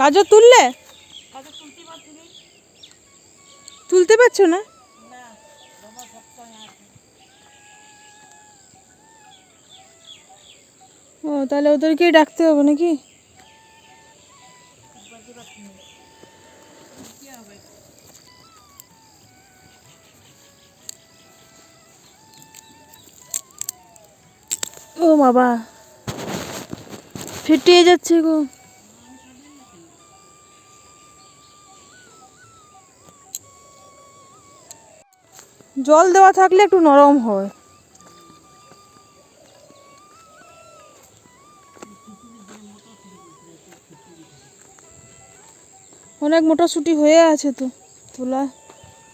গাজর তুললে? তুলতে পারছ না। ও তাহলে ওদেরকেই ডাকতে হবে নাকি? ও বাবা ফেটে যাচ্ছে গো। জল দেওয়া থাকলে একটু নরম হয়। অনেক মোটাসুটি হয়ে আছে তো, তোলা।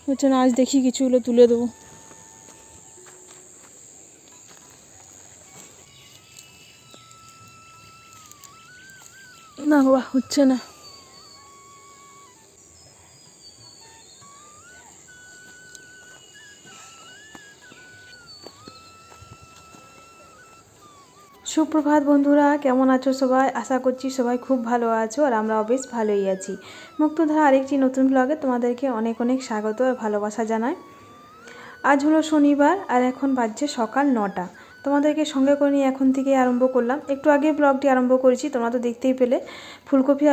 হচ্ছে না, আজ দেখি কিছুগুলো তুলে দেবো। না বাবা, হচ্ছে না। সুপ্রভাত বন্ধুরা, কেমন আছো সবাই? আশা করছি সবাই খুব ভালো আছো আর আমরা বেশ ভালোই আছি। মুক্তধারা আরেকটি নতুন ব্লগে তোমাদেরকে অনেক অনেক স্বাগত আর ভালোবাসা জানাই। আজ হলো শনিবার আর এখন বাজছে সকাল নটা। তোমাদেরকে সঙ্গে করে নিয়ে এখন থেকে আরম্ভ করলাম। একটু আগে ব্লগটি আরম্ভ করেছি, তোমরা তো দেখতেই পেলে। ফুলকপি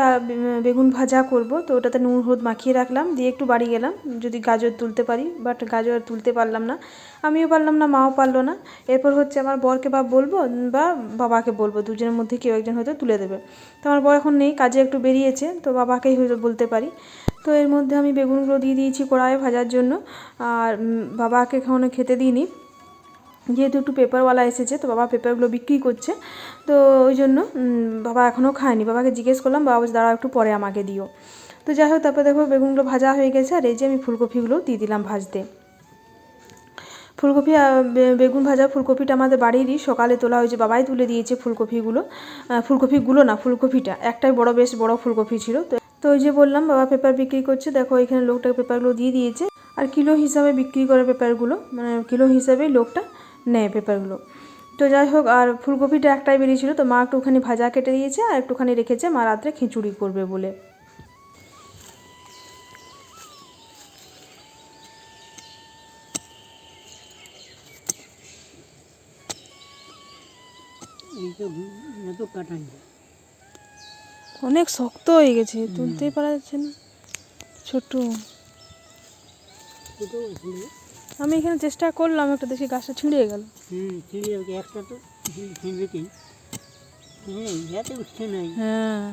বেগুন ভাজা করব, তো ওটাতে নুন, হলুদ মাখিয়ে রাখলাম, দিয়ে একটু বাড়ি গেলাম, যদি গাজর তুলতে পারি বাট গাজর তুলতে পারলাম না। আমিও পারলাম না, মাও পারল না। এরপর হচ্ছে আমার বরকে বা বলব, বা বাবাকে বলব, দুজনের মধ্যে কেউ একজন হয়তো তুলে দেবে। তো আমার বর এখন নেই, কাজে একটু বেরিয়েছে, তো বাবাকেই হয়তো বলতে পারি। তো এর মধ্যে আমি বেগুনগুলো দিয়ে দিয়েছি কড়াইয়ে ভাজার জন্য, আর বাবাকে এখনও খেতে দিইনি। যেহেতু একটু পেপারওয়ালা এসেছে, তো বাবা পেপারগুলো বিক্রি করছে। তো ওই জন্য বাবা এখনও খায়নি। বাবাকে জিজ্ঞেস করলাম, বাবা দাঁড়াও, একটু পরে আমাকে দিও। তো যাই হোক, তারপরে দেখো বেগুনগুলো ভাজা হয়ে গেছে, আর এই যে আমি ফুলকপিগুলো দিয়ে দিলাম ভাজতে। ফুলকপি বেগুন ভাজা ফুলকপিটা আমাদের বাড়িরই, সকালে তোলা হয়েছে বাবাই তুলে দিয়েছে ফুলকপিগুলো। ফুলকপিগুলো না, ফুলকপিটা, একটাই বড়, বেশ বড় ফুলকপি ছিল। তো তো ওই যে বললাম, বাবা পেপার বিক্রি করছে, দেখো এখানে লোকটা পেপারগুলো দিয়ে দিয়েছে। আর কিলো হিসাবে বিক্রি করে পেপারগুলো মানে কিলো হিসাবে লোকটা নেয় পেপারগুলো। তো যাই হোক আর ফুলকপিটা একটাই বেরিয়েছিল তো মা একটুখানি ভাজা কেটে দিয়েছে আর একটুখানি রেখেছে মা রাত্রে খিচুড়ি করবে বলে। অনেক শক্ত হয়ে গেছে তুলতেই পারা যাচ্ছে না। ছোট আমি এখানে চেষ্টা করলাম একটা দেখি গাছটা ছিঁড়ে গেল। হুম ছিঁড়ে যাবে একটা তো ছিঁড়বেতেই হ্যাঁ।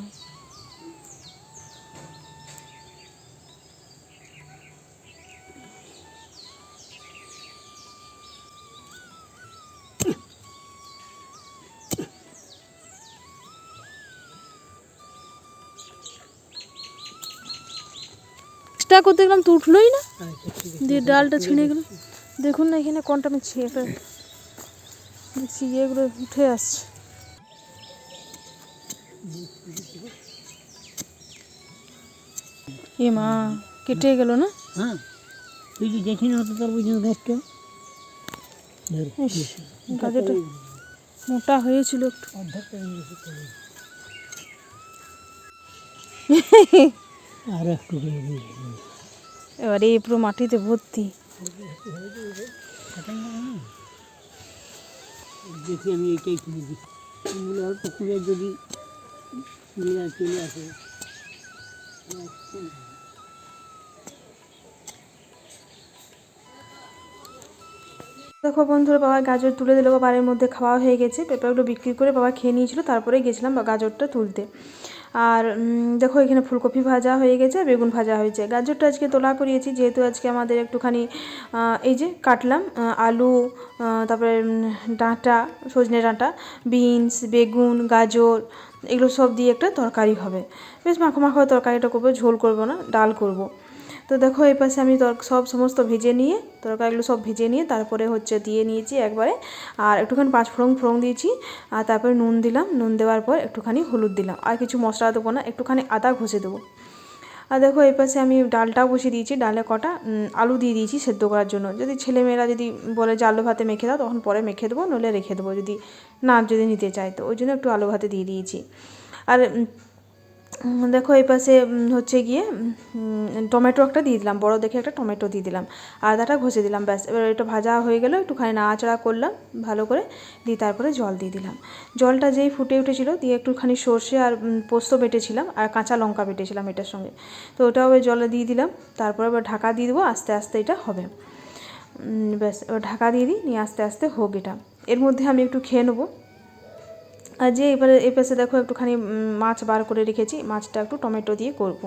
করতে গেলাম তো উঠলোই না। আচ্ছা দিয়ে ডালটা ছিঁড়ে গেল। দেখুন না এখানে কোনটা আমি ছিঁড়ে দেখছি ইয়েগুলো উঠে আসছে। এ মা কেটে গেল না? হ্যাঁ তুই যদি দেখি না তার বুঝিস গাছটা গাজরটা মোটা হয়েছিল একটু। আর একটু। এবারে এই পুরো মাটিতে ভর্তি? দেখি আমি এইটাই কিনে দিই। এগুলো অল্প যদি চলে আসে। দেখো বন্ধুরা বাবা গাজর তুলে দিল বাড়ির মধ্যে খাওয়া হয়ে গেছে। পেঁপেগুলো বিক্রি করে বাবা খেয়ে নিয়েছিল তারপরে গেছিলাম বা গাজরটা তুলতে। আর দেখো এখানে ফুলকপি ভাজা হয়ে গেছে, বেগুন ভাজা হয়েছে গাজরটা আজকে তোলা করিয়েছি, যেহেতু আজকে আমাদের একটুখানি এই যে কাটলাম আলু তারপরে ডাঁটা, সজনে ডাঁটা, বিনস, বেগুন, গাজর, এগুলো সব দিয়ে একটা তরকারি হবে বেশ মাখো মাখো তরকারিটা করব, ঝোল করব না, ডাল করব। তো দেখো, এই পাশে আমি সব সমস্ত ভেজে নিয়ে, তরকারিগুলো সব ভেজে নিয়ে তারপরে হচ্ছে দিয়ে নিয়েছি একবারে। আর একটুখানি পাঁচ ফোড়ন দিয়েছি, আর তারপরে নুন দিলাম। নুন দেওয়ার পর একটুখানি হলুদ দিলাম। আর কিছু মশলা দেবো না, একটুখানি আদা ঘষে দেবো। আর দেখো, এই পাশে আমি ডালটাও বসিয়ে দিয়েছি, ডালে কটা আলু দিয়ে দিয়েছি সেদ্ধ করার জন্য। যদি ছেলেমেয়েরা যদি বলে যে আলু ভাতে মেখে দাও, তখন পরে মেখে দেবো, নইলে রেখে দেবো, যদি না যদি নিতে চায়। তো ওই জন্য একটু আলু ভাতে দিয়ে দিয়েছি। আর দেখো এই পাশে হচ্ছে গিয়ে টমেটো একটা দিয়ে দিলাম, বড় দেখে একটা টমেটো দিয়ে দিলাম, আদাটা ঘষে দিলাম, ব্যাস, এবার এটা ভাজা হয়ে গেলো, একটুখানি নাড়াচাড়া করলাম, ভালো করে, দিয়ে তারপরে জল দিয়ে দিলাম। জলটা যেই ফুটে উঠেছিল, দিয়ে একটুখানি সর্ষে আর পোস্ত বেটেছিলাম, আর কাঁচা লঙ্কা বেটেছিলাম এটার সঙ্গে। তো ওটাও জলে দিয়ে দিলাম, তারপরে আবার ঢাকা দিয়ে দেবো, আস্তে আস্তে এটা হবে। ব্যাস ঢাকা দিয়ে দিই, নিয়ে আস্তে আস্তে হোক এটা। এর মধ্যে আমি একটু খেয়ে নেব। আর যে এবারে এই পাশে দেখো একটুখানি মাছ বার করে রেখেছি, মাছটা একটু টমেটো দিয়ে করব।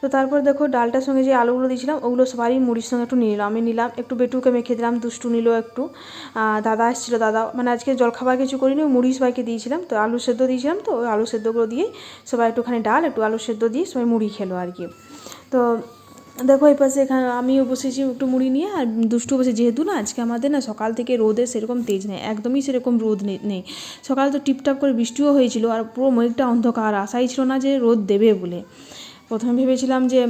তো তারপর দেখো ডালটার সঙ্গে যে আলুগুলো দিয়েছিলাম, ওগুলো সবারই মুড়ির সঙ্গে একটু নিলাম। আমি নিলাম, একটু বেটুকে মেখে দিলাম, দুষ্টু নিল একটু। দাদা এসেছিল দাদা মানে আজকে জলখাবার কিছু করিনি মুড়ি সবাইকে দিয়েছিলাম। তো আলু সেদ্ধ দিয়েছিলাম তো, ওই আলু সেদ্ধগুলো দিয়েই সবাই একটুখানি ডাল, একটু আলু সেদ্ধ দিয়ে সবাই মুড়ি খেলো আর কি। তো দেখো, এই পাশে এখানে আমিও বসেছি একটু মুড়ি নিয়ে, আর দুষ্টু বসে, যেহেতু না আজকে আমাদের না সকাল থেকে রোদে সেরকম তেজ নেই, একদমই সেরকম রোদ নেই। সকালে তো টিপটাপ করে বৃষ্টিও হয়েছিল, আর পুরো মেঘটা অন্ধকার আশাই ছিল না যে রোদ দেবে বলে। প্রথমে ভেবেছিলাম যে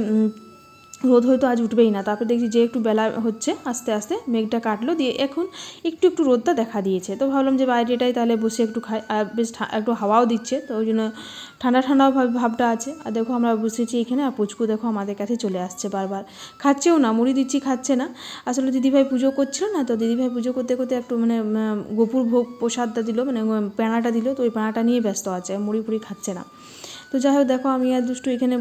রোদ হয়তো আজ উঠবেই না। তারপর দেখছি যে একটু বেলা হচ্ছে, আস্তে আস্তে মেঘটা কাটলো, দিয়ে এখন একটু একটু রোদটা দেখা দিয়েছে। তো ভাবলাম যে বাইরেটাই তাহলে বসে একটু খাই আর বেশ একটু হাওয়াও দিচ্ছে, তো ওই জন্য ঠান্ডা ঠান্ডা ভাব- ভাবটা আছে। আর দেখো আমরা বসেছি এখানে, আর পুচকু দেখো আমাদের কাছে চলে আসছে বারবার। খাচ্ছেও না, মুড়ি দিচ্ছি, খাচ্ছে না। আসলে দিদিভাই পুজো করছিল না, তো দিদিভাই পুজো করতে করতে একটু মানে গোপুর ভোগ প্রসাদটা দিল মানে প্যাঁড়াটা দিল, তো ওই প্যাঁড়াটা নিয়ে ব্যস্ত আছে, মুড়ি ফুড়ি খাচ্ছে না। তো যাই হোক, দেখো আমি আর দুষ্টু এখানে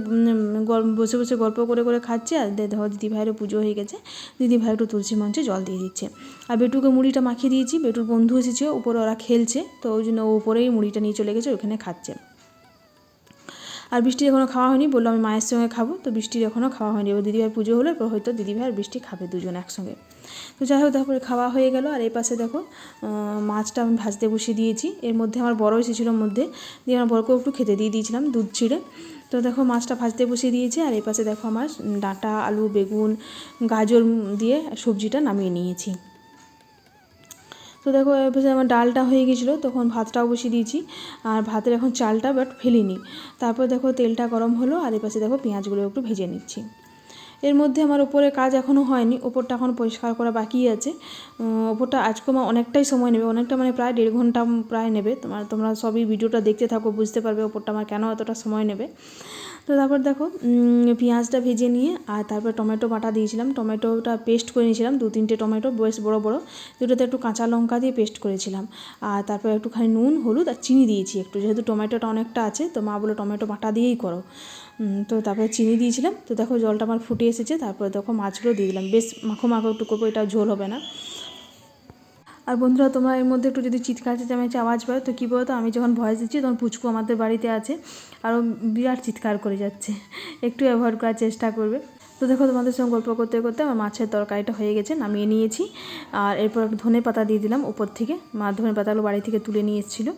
বসে বসে গল্প করে করে খাচ্ছি আর দেখো দিদি ভাইয়েরও পুজো হয়ে গেছে। দিদি ভাই একটু তুলসী মঞ্চে জল দিয়ে দিচ্ছে। আর বেটুকে মুড়িটা মাখিয়ে দিয়েছি, বেটুর বন্ধু এসেছে উপরে ওরা খেলছে, তো ওই জন্য ও উপরেই মুড়িটা নিয়ে চলে গেছে, ওখানে খাচ্ছে। আর বৃষ্টির এখনও খাওয়া হয়নি, বলল আমি মায়ের সঙ্গে খাব, তো বৃষ্টির এখনও খাওয়া হয়নি। এবার দিদিভাই পুজো হলে হয়তো দিদিভাই আর বৃষ্টি খাবে দুজন একসঙ্গে। তো যাই হোক তারপরে খাওয়া হয়ে গেল। আর এই পাশে দেখো মাছটা আমি ভাজতে বসিয়ে দিয়েছি। এর মধ্যে আমার বড় এসেছিল মধ্যে, দিয়ে আমার বড়কেও একটু খেতে দিয়ে দিয়েছিলাম দুধ ছিঁড়ে। তো দেখো, মাছটা ভাজতে বসিয়ে দিয়েছি। আর এই পাশে দেখো আমার ডাঁটা, আলু, বেগুন, গাজর দিয়ে সবজিটা নামিয়ে নিয়েছি। তো দেখো এবার আমার ডালটা হয়ে গেছিল, তখন ভাতটাও বসিয়ে দিয়েছি। আর ভাতের এখন চালটা বাট ফেলিনি। তারপর দেখো, তেলটা গরম হলো। আর এপাশে দেখো পেঁয়াজগুলো একটু ভেজে নিচ্ছি। এর মধ্যে আমার ওপরে কাজ এখনও হয়নি ওপরটা এখন পরিষ্কার করা বাকি আছে। ওপরটা আজকে আমার অনেকটাই সময় নেবে, অনেকটা মানে প্রায় দেড় ঘণ্টা প্রায় নেবে। তোমার, তোমরা সবই ভিডিওটা দেখতে থাকো, বুঝতে পারবে ওপরটা আমার কেন এতটা সময় নেবে। তো তারপর দেখো পেঁয়াজটা ভেজে নিয়ে আর তারপর টমেটো বাটা দিয়েছিলাম। টমেটোটা পেস্ট করে নিয়েছিলাম, দু তিনটে টমেটো, বেশ বড় বড়। দুটোতে একটু কাঁচা লঙ্কা দিয়ে পেস্ট করেছিলাম। আর তারপর একটুখানি নুন, হলুদ আর চিনি দিয়েছি একটু। যেহেতু টমেটোটা অনেকটা আছে, তো মা বলো টমেটো বাটা দিয়েই করো। তো তারপরে চিনি দিয়েছিলাম। তো দেখো জলটা আমার ফুটে এসেছে, তারপরে দেখো মাছগুলো দিয়ে দিলাম। বেশ মাখো মাখো একটু করব, এটা ঝোল হবে না। আর বন্ধুরা, তোমরা এর মধ্যে একটু যদি চিৎকার চেঁচামেচি আওয়াজ পায় তো কী বলতো, আমি যখন ভয়েস দিচ্ছি তখন পুচকু আমাদের বাড়িতে আছে আরও বিরাট চিৎকার করে যাচ্ছে। একটু অ্যাভয়েড করার চেষ্টা করবে। তো দেখো, তোমাদের সঙ্গে গল্প করতে করতে আমার মাছের তরকারিটা হয়ে গেছে, নামিয়ে নিয়েছি। আর এরপর ধনে পাতা দিয়ে দিলাম উপর থেকে। মা ধনে পাতাগুলো বাড়ি থেকে তুলে নিয়ে এসেছিল।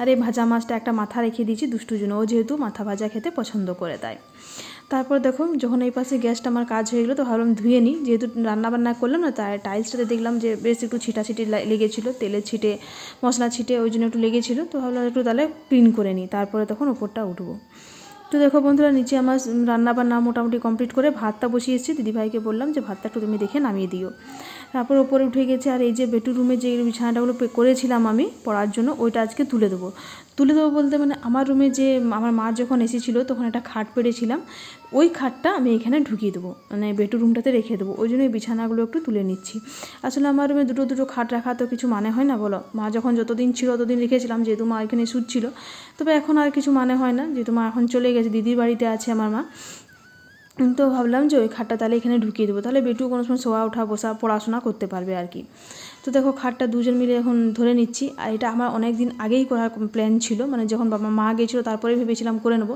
আর এই ভাজা মাছটা একটা মাথা রেখে দিয়েছি দুষ্টুর জন্য ও যেহেতু মাথা ভাজা খেতে পছন্দ করে তাই। তারপর দেখো, যখন এই পাশে গ্যাসটা আমার কাজ হয়ে গেলো, তো ভাবলাম ধুয়ে নিই। যেহেতু রান্নাবান্না করলাম না, তাই টাইলসটাতে দেখলাম যে বেশ একটু ছিটাছিটি লেগেছিলো। তেলের ছিটে মশলা ছিটে, ওই জন্য একটু লেগেছিলো। তো ভাবলাম একটু তাহলে ক্লিন করে নিই। তারপরে তখন ওপরটা উঠবো। তো দেখো বন্ধুরা, নিচে আমার রান্না বান্না মোটামুটি কমপ্লিট করে ভাতটা বসিয়েছি। দিদিভাইকে বললাম যে, ভাতটা একটু তুমি দেখে নামিয়ে দিও। তারপর ওপরে উঠে গেছে, আর এই যে বেটু রুমে যে বিছানাটাগুলো করেছিলাম আমি পড়ার জন্য, ওইটা আজকে তুলে দেবো। তুলে দেবো বলতে মানে আমার রুমে যে আমার মা যখন এসেছিল, তখন একটা খাট পেড়েছিলাম, ওই খাটটা আমি এখানে ঢুকিয়ে দেবো মানে বেটু রুমটাতে রেখে দেবো, ওই জন্য এই বিছানাগুলো একটু তুলে নিচ্ছি। আসলে আমার রুমে দুটো দুটো খাট রাখা তো কিছু মানে হয় না, বলো? মা যখন যতদিন ছিল ততদিন রেখেছিলাম, যেহেতু মা এখানে শুচ্ছিল তবে এখন আর কিছু মানে হয় না, যেহেতু মা এখন চলে গেছে, দিদির বাড়িতে আছে আমার মা। তো ভাবলাম যে ওই খাটটা তাহলে এখানে ঢুকিয়ে দেবো। তাহলে বেটু কোনো সময় শোয়া, ওঠা, বসা, পড়াশোনা করতে পারবে আর কি। তো দেখো খাটটা দুজন মিলে এখন ধরে নিচ্ছি। আর এটা আমার অনেক দিন আগেই করার প্ল্যান ছিল। মানে যখন বাবা মা গেছিল, তারপরে ভেবেছিলাম করে নেব।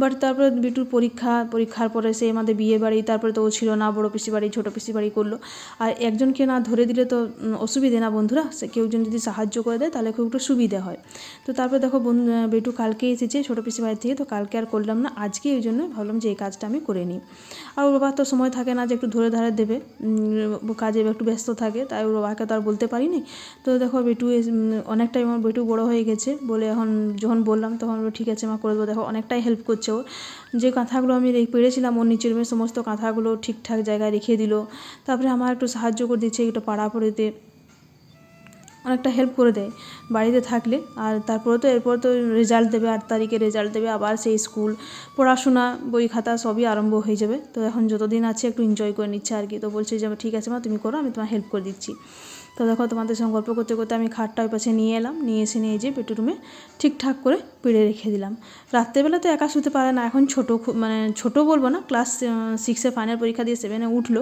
বাট তারপরে বিটুর পরীক্ষা, পরীক্ষার পরে সে আমাদের বিয়ে বাড়ি, তারপরে তো ও ছিল না, বড় পিসি বাড়ি, ছোটো পিসি বাড়ি করল। আর একজনকে না ধরে দিলে তো অসুবিধে না বন্ধুরা? সে কেউ জন যদি সাহায্য করে দেয়, তাহলে খুব একটু সুবিধে হয়। তো তারপরে দেখো বেটু কালকে এসেছে ছোটো পিসি বাড়ি থেকে। তো কালকে আর করলাম না। আজকে ওই জন্য ভাবলাম যে এই কাজটা আমি করে নিই। আর ওর বাবার তো সময় থাকে না যে একটু ধরে ধারে দেবে। কাজে একটু ব্যস্ত থাকে। তাই ওর বাবাকে তো আর বলতে পারিনি। তো দেখো বেটু অনেকটাই আমার বেটু বড় হয়ে গেছে। বলে এখন যখন বললাম তখন বলল, ঠিক আছে মা করে দেবো দেখো অনেকটাই হেল্প করছে ও। যে কাঁথাগুলো আমি পেরেছিলাম ওর নিচের রুমে সমস্ত কাঁথাগুলো ঠিকঠাক জায়গায় রেখে দিল। তারপরে আমার একটু সাহায্য করে দিচ্ছে একটু পাড়া পড়িতে অনেকটা হেল্প করে দেয় বাড়িতে থাকলে। আর তারপরে তো এরপর তো রেজাল্ট দেবে আট তারিখে রেজাল্ট দেবে। আবার সেই স্কুল পড়াশোনা বই খাতা সবই আরম্ভ হয়ে যাবে। তো এখন যতদিন আছে একটু এনজয় করে নিচ্ছে আর কি তো বলছে যে ঠিক আছে মা তুমি করো আমি তোমার হেল্প করে দিচ্ছি। তো দেখো তোমাদের সঙ্গে গল্প করতে করতে আমি খাটটা ওই পাশে নিয়ে এলাম, নিয়ে এসে নিয়ে যে বেডরুমে ঠিকঠাক করে পেড়ে রেখে দিলাম। রাত্রেবেলা তো একা শুতে পারে না, এখন ছোটো মানে ছোটো বলব না ক্লাস সিক্সে ফাইনাল পরীক্ষা দিয়ে সেভেনে উঠল।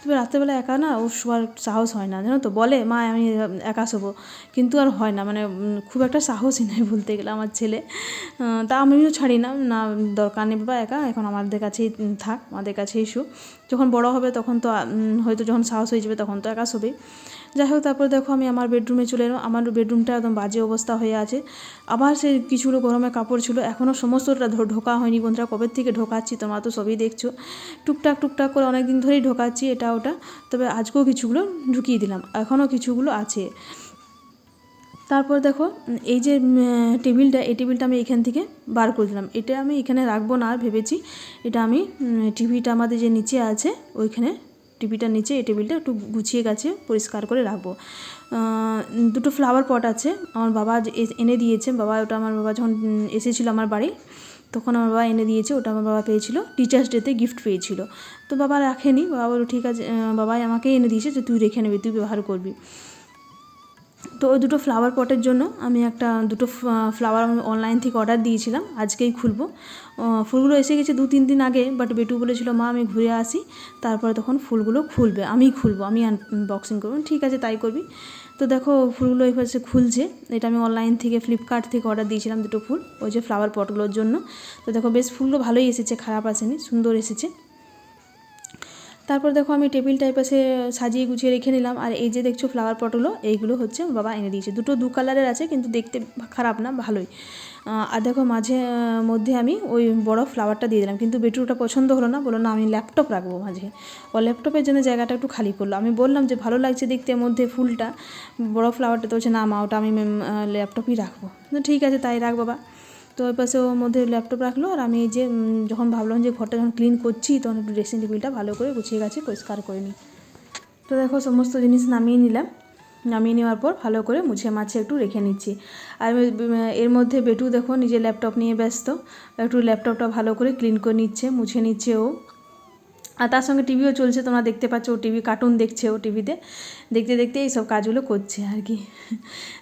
তবে রাত্রেবেলা একা না ওর শোয়ার সাহস হয় না, জানো তো? বলে, মা, আমি একা শোবো। কিন্তু আর হয় না মানে খুব একটা সাহসই নয় বলতে গেলে আমার ছেলে। তা আমিও ছাড়ি না না, দরকার নেই বাবা একা, এখন আমাদের কাছেই থাক, আমাদের কাছেই শো। যখন বড় হবে তখন তো হয়তো যখন সাহস হয়ে যাবে তখন তো একা শোবে। যাই হোক তারপর দেখো আমি আমার বেডরুমে চলে এলাম। আমার বেডরুমটা একদম বাজে অবস্থা হয়ে আছে। আবার সেই কিছুগুলো গরমে কাপড় ছিল। এখনও সমস্তটা ঢোকা হয়নি বন্ধুরা। কবে থেকে ঢোকাচ্ছি তোমরা তো সবই দেখছ। টুকটাক টুকটাক করে অনেক দিন ধরেই ঢোকাচ্ছি এটা, ওটা। তবে আজকেও কিছুগুলো ঢুকিয়ে দিলাম। এখনও কিছুগুলো আছে। তারপর দেখো, এই যে টেবিলটা, এই টেবিলটা আমি এখান থেকে বার করে দিলাম। এটা আমি এখানে রাখব না আর ভেবেছি। এটা আমি টিভিটা আমাদের যে নিচে আছে, ওইখানে টিভিটার নিচে, এই টেবিলটা একটু গুছিয়ে গেছে পরিষ্কার করে রাখব। দুটো ফ্লাওয়ার পট আছে। আমার বাবা এনে দিয়েছে, বাবা ওটা আমার বাবা যখন এসেছিল আমার বাড়ি, তখন আমার বাবা এনে দিয়েছে, ওটা আমার বাবা পেয়েছিল। টিচার্স ডেতে গিফট পেয়েছিল। তো বাবা রাখেনি, বাবা বলো ঠিক আছে বাবাই আমাকে এনে দিয়েছে, যে তুই রেখে নেবি, তুই ব্যবহার করবি। তো ওই দুটো ফ্লাওয়ার পটের জন্য আমি একটা দুটো ফ্লাওয়ার আমি অনলাইন থেকে অর্ডার দিয়েছিলাম। আজকেই খুলবো। ফুলগুলো এসে গেছে দু তিন দিন আগে বাট বেটু বলেছিল, মা, আমি ঘুরে আসি। তারপরে তখন ফুলগুলো খুলবে। আমিই খুলবো, আমি আনবক্সিং করব। ঠিক আছে, তাই করবি। তো দেখো, ফুলগুলো এই পাশে খুলছে। এটা আমি অনলাইন থেকে ফ্লিপকার্ট থেকে অর্ডার দিয়েছিলাম দুটো ফুল, ওই যে ফ্লাওয়ার পটগুলোর জন্য। তো দেখো, বেশ, ফুলগুলো ভালোই এসেছে, খারাপ আসেনি, সুন্দর এসেছে। তারপর দেখো আমি টেবিল টাইপাসে সাজিয়ে গুছিয়ে রেখে নিলাম। আর এই যে দেখছ ফ্লাওয়ার পটগুলো এইগুলো হচ্ছে বাবা এনে দিয়েছে। দুটো দু কালারের আছে, কিন্তু দেখতে খারাপ না, ভালোই। আর দেখো মাঝে মধ্যে আমি ওই বড় ফ্লাওয়ারটা দিয়ে দিলাম। কিন্তু বেটুটা পছন্দ হলো না, বলল, না, আমি ল্যাপটপ রাখব মাঝে। ও ল্যাপটপের জন্য জায়গাটা একটু খালি করল। আমি বললাম যে, ভালো লাগছে দেখতে মধ্যে ফুলটা। বড় ফ্লাওয়ারটা তো হচ্ছে না, মা, ওটা আমি ল্যাপটপই রাখব। ঠিক আছে, তাই রাখ বাবা। তো ওই পাশে ওর মধ্যে ল্যাপটপ রাখল আর আমি যে যখন ভাবলাম যে ঘরটা যখন ক্লিন করছি, তখন একটু ড্রেসিং টেবিলটা ভালো করে গুছিয়ে গেছে, পরিষ্কার করে নিই। তো দেখো সমস্ত জিনিস নামিয়ে নিলাম। নামিয়ে নেওয়ার পর ভালো করে মুছে মাছে একটু রেখে নিচ্ছি। আর এর মধ্যে বেটু দেখো নিজের ল্যাপটপ নিয়ে ব্যস্ত। একটু ল্যাপটপটা ভালো করে ক্লিন করে নিচ্ছে, মুছে নিচ্ছে ও। আর তার সঙ্গে টিভিও চলছে, তোমরা দেখতে পাচ্ছ, ও টিভি কার্টুন দেখছে, ও টিভিতে। দেখতে দেখতে এই সব কাজগুলো করছে আর কি।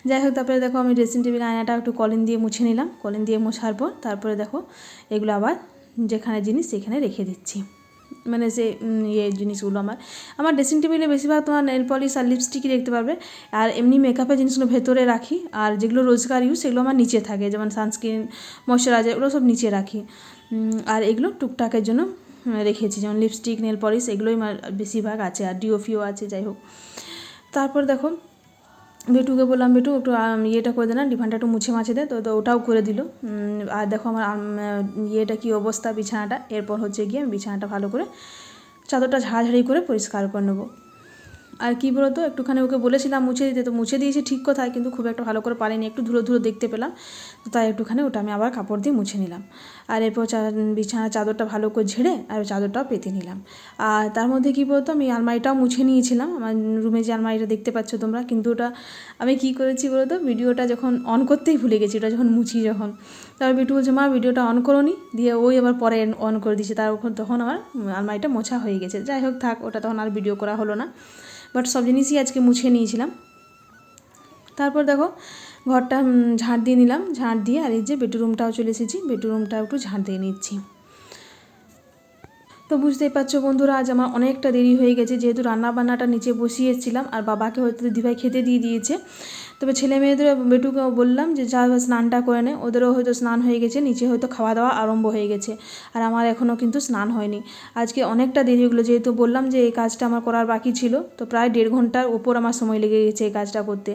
যাই হোক, তারপরে দেখো আমি ড্রেসিং টেবিল আয়নাটা একটু কলিন দিয়ে মুছে নিলাম। কলিন দিয়ে মোছার পর তারপরে দেখো, এগুলো আবার যেখানে জিনিস সেখানে রেখে দিচ্ছি। মানে সে ইয়ে জিনিসগুলো আমার। আমার ড্রেসিং টেবিলে বেশিরভাগ তোমার নেল পলিশ আর লিপস্টিকই দেখতে পারবে। আর এমনি মেকআপের জিনিসগুলো ভেতরে রাখি। আর যেগুলো রোজগার ইউজ সেগুলো আমার নিচে থাকে। যেমন সানস্ক্রিন ময়শ্চারাইজার এগুলো সব নিচে রাখি। আর এগুলো টুকটাকের জন্য রেখেছি, যেমন লিপস্টিক নেল পলিশ এগুলোই বেশিরভাগ আছে, আর ডিওফিও আছে, যাই হোক। তারপর দেখো, বেটুকে বললাম, বেটু, একটু ইয়েটা করে দেন ডিফানটা একটু মুছে মাছে দে। তো তো ওটাও করে দিল। আর দেখো আমার ইয়েটা কী অবস্থা, বিছানাটা। এরপর হচ্ছে গিয়ে আমি বিছানাটা ভালো করে চাদরটা ঝাড়াঝাড়ি করে পরিষ্কার করে নেব। আর কি বলতো, একটুখানি ওকে বলেছিলাম মুছে দিতে, তো মুছে দিয়েছে ঠিক কথায়, কিন্তু খুব একটা ভালো করে পারিনি, একটু ধুলো ধুলো দেখতে পেলাম, তো তাই একটুখানি ওটা আমি আবার কাপড় দিয়ে মুছে নিলাম। আর এরপর বিছানার চাদরটা ভালো করে ঝেড়ে, আর চাদরটাও পেতে নিলাম। আর তার মধ্যে কি বলতো, আমি আলমারিটাও মুছে নিয়েছিলাম, আমার রুমে যে আলমারিটা দেখতে পাচ্ছ তোমরা, কিন্তু ওটা আমি কি করেছি বলতো, ভিডিওটা যখন অন করতেই ভুলে গেছি, ওটা যখন মুছি যখন তারপর বিটু বলছে মা, ভিডিওটা অন করো নি দিয়ে ওই আবার পরে অন করে দিয়েছে, তার তখন আমার আলমারিটা মোছা হয়ে গেছে। যাই হোক থাক, ওটা তখন আর ভিডিও করা হলো না। বাট সব জিনিসই আজকে মুছে নিয়েছিলাম। তারপর দেখো, ঘরটা ঝাড় দিয়ে নিলাম। ঝাঁট দিয়ে আর এই যে বেডরুমটাও চলে এসেছি। বেডরুমটাও একটু ঝাঁট দিয়ে নিচ্ছি। তো বুঝতেই পারছ বন্ধুরা, আজ আমার অনেকটা দেরি হয়ে গেছে। যেহেতু রান্না বান্নাটা নিচে বসিয়েছিলাম, আর বাবাকে হয়তো দিভাই খেতে দিয়ে দিয়েছে। তবে ছেলে মেয়েদের বেটুকে বললাম যে, যা স্নানটা করে নে। ওদেরও হয়তো স্নান হয়ে গেছে, নিচে হয়তো খাওয়া দাওয়া আরম্ভ হয়ে গেছে, আর আমার এখনও কিন্তু স্নান হয়নি। আজকে অনেকটা দেরি হলো যেহেতু বললাম যে, এই কাজটা আমার করার বাকি ছিল, তো প্রায় দেড় ঘণ্টার ওপর আমার সময় লেগে গেছে এই কাজটা করতে।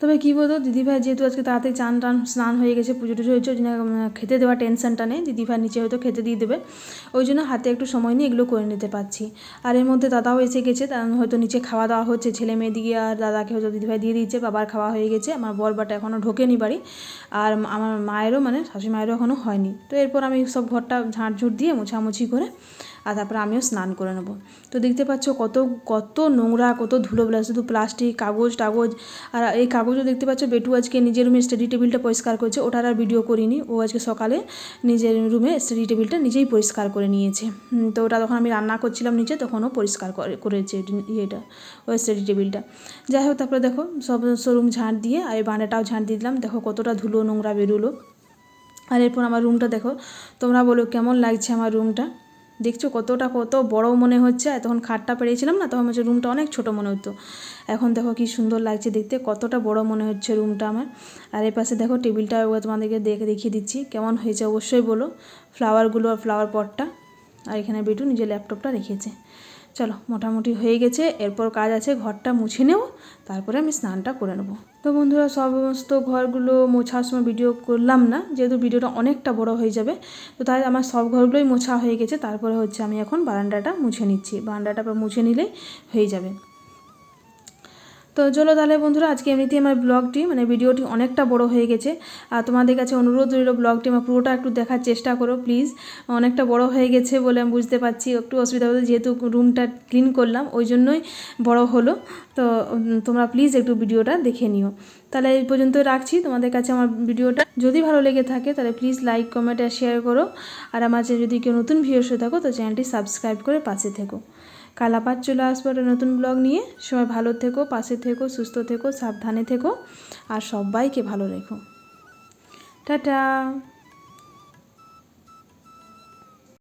তবে কী বলতো, দিদিভাই যেহেতু আজকে তাড়াতাড়ি চান টান, স্নান হয়ে গেছে, পুজো টুজো হয়েছে, ওই জন্য খেতে দেওয়ার টেনশনটা নেই। দিদিভাই নিচে হয়তো খেতে দিয়ে দেবে। ওই জন্য হাতে একটু সময় নিয়ে এগুলো করে নিতে পারছি। আর এর মধ্যে দাদাও এসে গেছে হয়তো নিচে খাওয়া দাওয়া হচ্ছে, ছেলে মেয়ে দিকে আর দাদাকে হয়তো দিদিভাই দিয়ে দিচ্ছে বাবার খাওয়া হয়ে গেছে, আমার বর বাটা এখনও ঢোকেনি বাড়ি। আর আমার মায়েরও মানে শাশুড়ি মায়েরও এখনও হয়নি। তো এরপর আমি সব ঘরটা ঝাঁট ঝুট দিয়ে মোছামুছি করে আর তারপরে আমিও স্নান করে নেব। তো দেখতে পাচ্ছ কত কত নোংরা, কত ধুলো ধুলোবেলা, শুধু প্লাস্টিক, কাগজ, টাগজ। আর এই কাগজও দেখতে পাচ্ছ বেটু আজকে নিজের রুমে স্টাডি টেবিলটা পরিষ্কার করেছে। ওটার আর ভিডিও করিনি। ও আজকে সকালে নিজের রুমে স্টাডি টেবিলটা নিজেই পরিষ্কার করে নিয়েছে। তো ওটা তখন আমি রান্না করছিলাম নিচে তখন ও পরিষ্কার করে, করেছে ইয়েটা, ওই স্টাডি টেবিলটা যাই হোক, তারপরে দেখো সব শোরুম ঝাঁট দিয়ে, আর এই বারান্দাটাও ঝাঁট দিয়ে দিলাম। দেখো কতটা ধুলো নোংরা বেরোলো। আর এরপর আমার রুমটা দেখো, তোমরা বলো কেমন লাগছে আমার রুমটা দেখছ কতটা কত বড় মনে হচ্ছে। আর তখন খাটটা পেরিয়েছিলাম না, তখন হচ্ছে রুমটা অনেক ছোট মনে হতো। এখন দেখো কি সুন্দর লাগছে দেখতে, কতটা বড় মনে হচ্ছে রুমটা আমার। আর এর পাশে দেখো টেবিলটা তোমাদেরকে দেখে, দেখিয়ে দিচ্ছি, কেমন হয়েছে অবশ্যই বলো। ফ্লাওয়ারগুলো আর ফ্লাওয়ার পটটা আর এখানে বেটু নিজের ল্যাপটপটা রেখেছে। চলো, মোটামুটি হয়ে গেছে। এরপর কাজ আছে, ঘরটা মুছে নেব, তারপরে আমি স্নানটা করে নেব। তো বন্ধুরা, সমস্ত ঘরগুলো মোছার সময় ভিডিও করলাম না, যেহেতু ভিডিওটা অনেকটা বড় হয়ে যাবে, তো তাই আমার সব ঘরগুলোই মোছা হয়ে গেছে। তারপরে হচ্ছে আমি এখন বারান্দাটা মুছে নিচ্ছি। বারান্দাটা মুছে নিলেই হয়ে যাবে। তো চলো তাহলে বন্ধুরা, আজকে এমনিতেই আমার ব্লগটি মানে ভিডিওটি অনেকটা বড় হয়ে গেছে। আর তোমাদের কাছে অনুরোধ রইল ব্লগটি আমার পুরোটা একটু দেখার চেষ্টা করো প্লিজ অনেকটা বড় হয়ে গেছে বলে আমি বুঝতে পারছি, একটু অসুবিধা হতো যেহেতু রুমটা ক্লিন করলাম, ওই জন্যই বড় হলো। তো তোমরা প্লিজ একটু ভিডিওটা দেখে নিও। তাহলে এই পর্যন্ত রাখছি, তোমাদের কাছে আমার ভিডিওটা। যদি ভালো লেগে থাকে, তাহলে প্লিজ লাইক কমেন্ট আর শেয়ার করো। আর আমার যদি কেউ নতুন এসে থাকো, তো চ্যানেলটি সাবস্ক্রাইব করে পাশে থেকো। কাল আবার চলে আসব একটা নতুন ব্লগ নিয়ে। সবাই ভালো থেকো, পাশে থেকো, সুস্থ থেকো, সাবধানে থেকো, আর সবাইকে ভালো রেখো। টাটা।